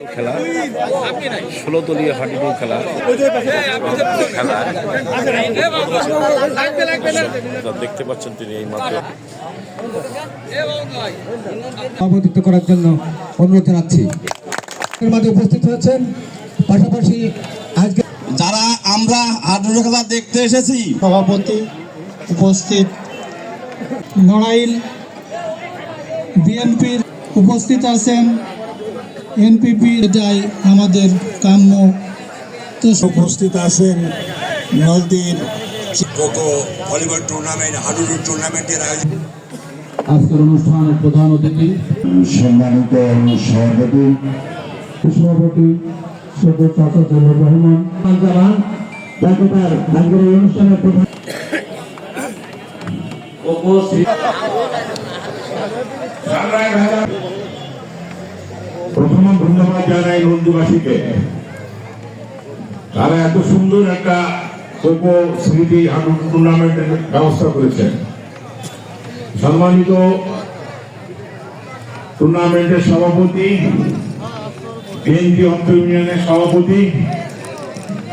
খেলা। ষোলো দলীয় হাডুডু খেলা। খেলা। দেখতে পাচ্ছেন তিনি এই মাত্র সভাপতিত্ব করার জন্য অনুরোধ জানাচ্ছি। এর মাঝে উপস্থিত হয়েছেন পাশাপাশি আজকে যারা আমরা হাডুডু খেলা দেখতে এসেছি সভাপতি উপস্থিত। নড়াইল বিএনপির উপস্থিত আছেন এনপিপি যাই আমাদের কাম্য। তো উপস্থিত আছেন নদীর ভলিবল টুর্নামেন্ট হাডুডু টুর্নামেন্টের আয়োজন আজকের অনুষ্ঠানের প্রধান অতিথি। সম্মানিত সভাপতি। সভাপতি চাচা রহমান। তার আজকের এই অনুষ্ঠানের প্রধান উপস্থিত। প্রথম ধন্যবাদ জানাই নন্দীবাসীকে। তারা এত সুন্দর একটা কোকো স্মৃতি টুর্নামেন্টের ব্যবস্থা করেছেন। সম্মানিত টুর্নামেন্টের সভাপতি, বিএনপি অর্থ ইউনিয়নের সভাপতি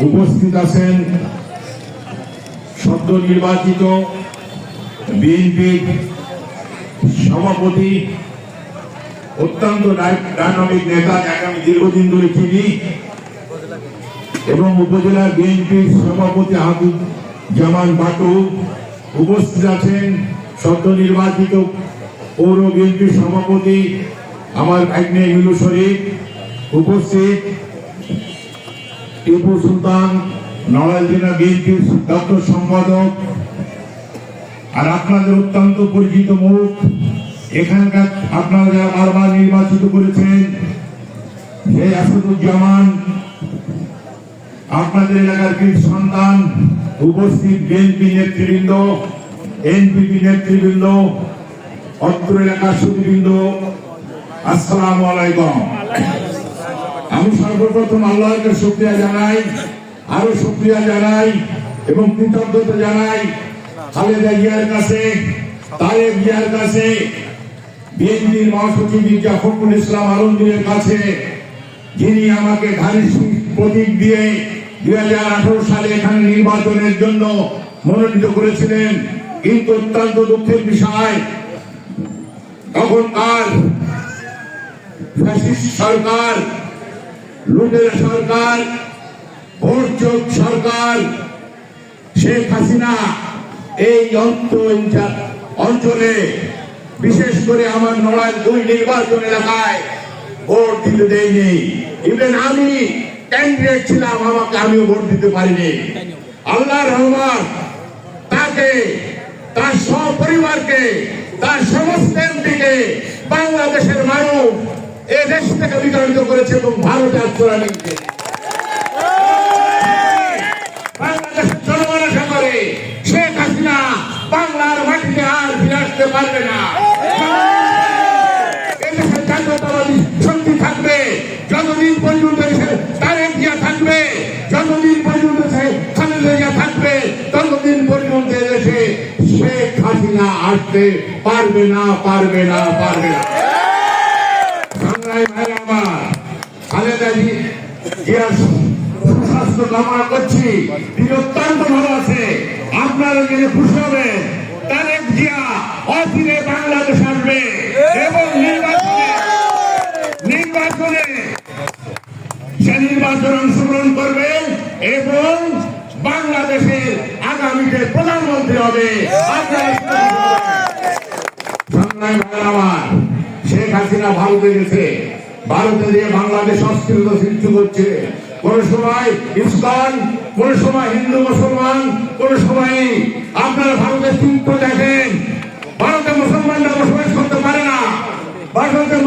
উপস্থিত আছেন সদ্য নির্বাচিত বিএনপি সভাপতি অত্যন্ত ডায়নামিক নেতা যাকে আমি দীর্ঘদিন ধরে চিনি এবং উপজেলা বিএনপির সভাপতি আবু জামান বাটু উপস্থিত আছেন। সদ্য নির্বাচিত পৌর বিএনপির সভাপতি আমার ভাগ্নে মিলু শরীফ উপস্থিত। টিপু সুলতান, নড়াইল জেলা বিএনপির দপ্তর সম্পাদক। আর আপনাদের অত্যন্ত পরিচিত মুখ এখানকার আপনারা যারা বারবার নির্বাচিত করেছেন সেই আসাদুজ্জামান, আপনাদের এলাকার কৃষ সন্তান উপস্থিত বিএনপি নেতৃবৃন্দ, এনপিপি নেতৃবৃন্দ, অত্র এলাকার সুদীবৃন্দ আসসালামু আলাইকুম। আমি সর্বপ্রথম আল্লাহকে শুক্রিয়া জানাই, আরও শুক্রিয়া জানাই এবং কৃতজ্ঞতা জানাই খালেদা জিয়ার কাছে, তারেক জিয়ার কাছে বিএনপির মহাসচিব মির্জা ফখরুল ইসলাম আলমগীরের কাছে, যিনি আমাকে ধানের প্রতীক দিয়ে দুই সালে এখানে নির্বাচনের জন্য মনোনীত করেছিলেন, কিন্তু অত্যন্ত দুঃখের বিষয় তখনকার সরকার, লুটের সরকার ভোটচোক সরকার, শেখ হাসিনা এই অঞ্চল অঞ্চলে বিশেষ করে আমার নড়াইল দুই নির্বাচন এলাকায় ভোট দিতে দেয়নি। ইভেন আমি ক্যান্ডিডেট ছিলাম, আমাকে আমিও ভোট দিতে পারিনি। আল্লাহ রহমান তাকে, তার সপরিবারকে, তার সমস্ত এমপিকে বাংলাদেশের মানুষ এ দেশ থেকে বিতাড়িত করেছে এবং ভারতে আশ্রয় নিয়েছে। বাংলাদেশের জনগণ আশা করে শেখ হাসিনা বাংলার মাটিতে আর ফিরে আসতে পারবে না। পর্যন্ত দেশে তারেক জিয়া থাকবে। যতদিন পর্যন্ত সে খালেদা জিয়া থাকবে। ততদিন পর্যন্ত দেশে শেখ হাসিনা আসতে পারবে না পারবে না পারবে না। আপনারা খুশি হবেন। তারেক জিয়া অচিরে বাংলাদেশ আসবে। এবং নির্বাচন অংশগ্রহণ করবেন এবং বাংলাদেশের আগামীতে প্রধানমন্ত্রী হবে। শেখ হাসিনা ভারতে গেছে। ভারতে দিয়ে বাংলাদেশ অস্থিরতা সৃষ্টি করছে, কোন সময় ইসকন কোন সময় হিন্দু, মুসলমান, কোন সময় আপনারা ভারতের চিত্র দেখেন। ভারতে মুসলমানরা বসবাস করতে পারে না। ভারতে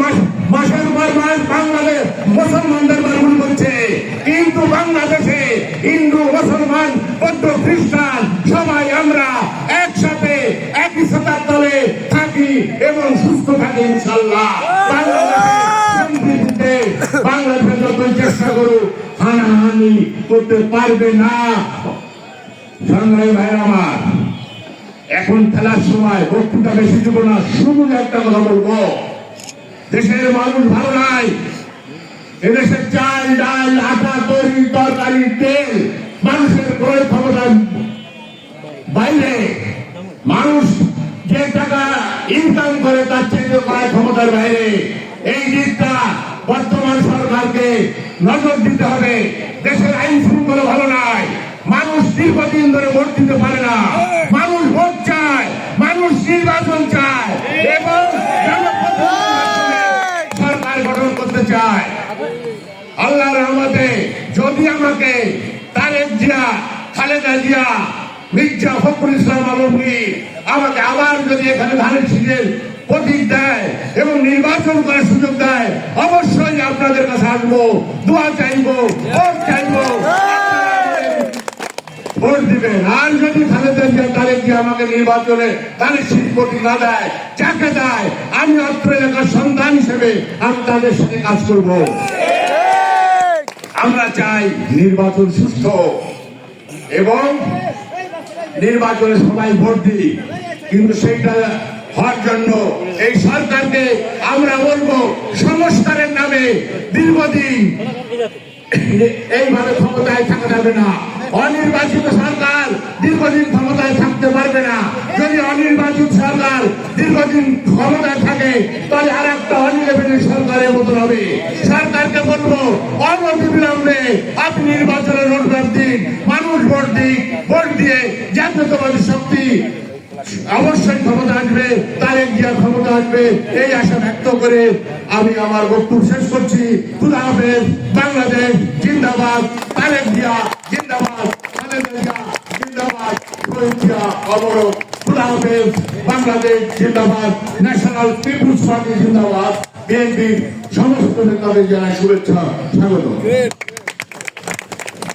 মাসের পর মাস বাংলাদেশ মুসলমানদের করছে কিন্তু বাংলাদেশে হিন্দু, মুসলমান, বৌদ্ধ, খ্রিস্টান সবাই আমরা একসাথে একই সাতার তলে থাকি এবং সুস্থ থাকি ইনশাল্লাহ বাংলাদেশে বাংলাদেশে চেষ্টা হানাহানি করতে পারবে না। ভাই আমার, এখন খেলার সময় বক্তৃতা বেশি না, শুধু একটা কথা বলব। দেশের মানুষ ভালো নাই এদেশে চাল, ডাল, আটা তৈরি তরকারি, তেল, মানুষের ক্রয় ক্ষমতা বাইরে। মানুষ যে টাকা ইনকাম করে, তার চেয়ে ক্রয় ক্ষমতার বাইরে। এই দিকটা বর্তমান সরকারকে নজর দিতে হবে। দেশের আইন শৃঙ্খলা ভালো নয় মানুষ দীর্ঘদিন ধরে ভোট দিতে পারে না মানুষ ভোট চায় মানুষ নির্বাচন চায় এবং জনপ্রতিনিধির মাধ্যমে সরকার গঠন করতে চায় আল্লাহ রহমতে যদি আমাকে তারেক জিয়া, খালেদা জিয়া, মির্জা ফখরুল ইসলাম আলমগীর আমাকে আবার যদি এখানে ধানের শীষের প্রতীক দেয় এবং নির্বাচন করার সুযোগ দেয়, অবশ্যই আপনাদের কাছে আসব, দোয়া চাইব, ভোট চাইব। ভোট দিবেন। আর যদি খালেদা জিয়া, তারেক জিয়া আমাকে নির্বাচনে তাদের শীত প্রতীক না দেয়, যাকে দেয়, আমি অত্র এলাকার সন্তান হিসেবে আমি তাদের সাথে কাজ করব। আমরা চাই নির্বাচন সুস্থ এবং নির্বাচনে সবাই ভোট দিই কিন্তু সেটা হওয়ার জন্য এই সরকারকে আমরা বলব সংস্কারের নামে দীর্ঘদিন এইভাবে ক্ষমতায় থাকা যাবে না। অনির্বাচিত সরকার দীর্ঘদিন ক্ষমতায় থাকতে পারবে না। যদি অনির্বাচিত সরকার দীর্ঘদিন ক্ষমতায় থাকে, তাহলে আর একটা অনির্বাচিত সরকারের মতো হবে। সরকারকে বলব, অনতি বিলম্বে আপনি নির্বাচনের রোডম্যাপ দিন, মানুষ ভোট দিন ভোট দিয়ে জাতীয়তাবাদী শক্তি অবশ্যই ক্ষমতা আসবে তারেক জিয়া ক্ষমতা আসবে। এই আশা ব্যক্ত করে আমি আমার বক্তব্য শেষ করছি। খুদা হাফেজ, বাংলাদেশ জিন্দাবাদ তারেক জিয়া জিন্দাবাদ জিন্দাবাদ বাংলাদেশ জিন্দাবাদ, ন্যাশনাল পিপুলস পার্টি জিন্দাবাদ। বিএনপির সমস্ত নেতাদের জানাই শুভেচ্ছা, স্বাগত।